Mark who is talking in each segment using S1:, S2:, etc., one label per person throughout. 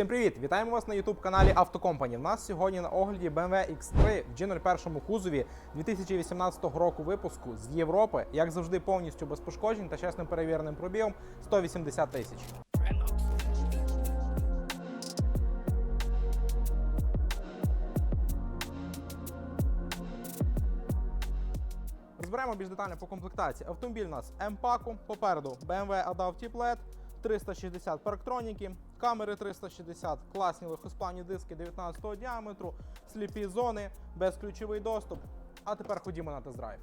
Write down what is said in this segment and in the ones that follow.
S1: Всім привіт! Вітаємо вас на youtube каналі Автокомпані. У нас сьогодні на огляді BMW X3 в G01 кузові 2018 року випуску з Європи, як завжди, повністю без пошкоджень та чесним перевіреним пробігом 180 тисяч. Розберемо більш детально по комплектації. Автомобіль у нас М-паку, попереду BMW Adaptive LED, 360 парктроніки, камери 360, класні легкосплавні диски 19-го діаметру, сліпі зони, безключовий доступ. А тепер ходімо на тест-драйв.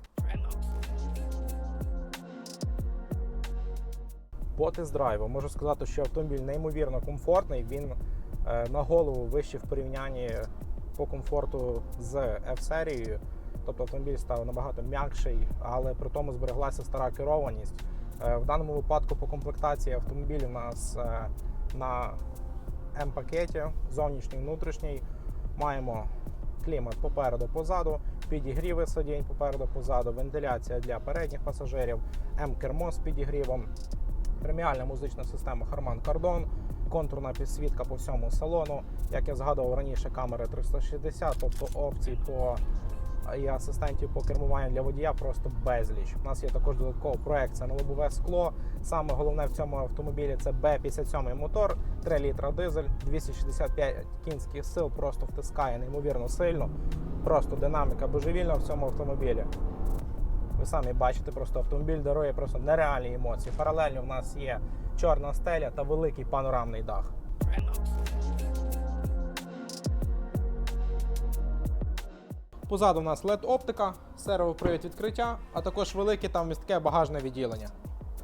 S1: По тест-драйву можу сказати, що автомобіль неймовірно комфортний. Він е, на голову вищий в порівнянні по комфорту з F-серією. Тобто автомобіль став набагато м'якший, але при тому збереглася стара керованість. Е, В даному випадку по комплектації автомобіль у нас е, на М-пакеті, зовнішній, внутрішній. Маємо клімат попереду, позаду, підігріви сидінь попереду, позаду, вентиляція для передніх пасажирів, М-кермо з підігрівом, преміальна музична система Harman Kardon, контурна підсвітка по всьому салону. Як я згадував раніше, камери 360, тобто опцій по і асистентів по кермуванню для водія просто безліч. У нас є також додатково проекція на лобове скло. Саме головне в цьому автомобілі це B57 мотор, 3 літра дизель, 265 кінських сил, просто втискає неймовірно сильно. Просто динаміка божевільна в цьому автомобілі. Ви самі бачите, просто автомобіль дарує просто нереальні емоції. Паралельно в нас є чорна стеля та великий панорамний дах. Позаду у нас LED оптика, сервопривід відкриття, а також велике та вмістке багажне відділення.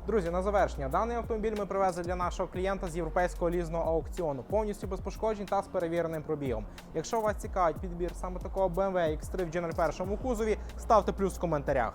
S1: Друзі, на завершення даний автомобіль ми привезли для нашого клієнта з європейського лізного аукціону, повністю без пошкоджень та з перевіреним пробігом. Якщо вас цікавить підбір саме такого BMW X3 в G01 кузові, ставте плюс в коментарях.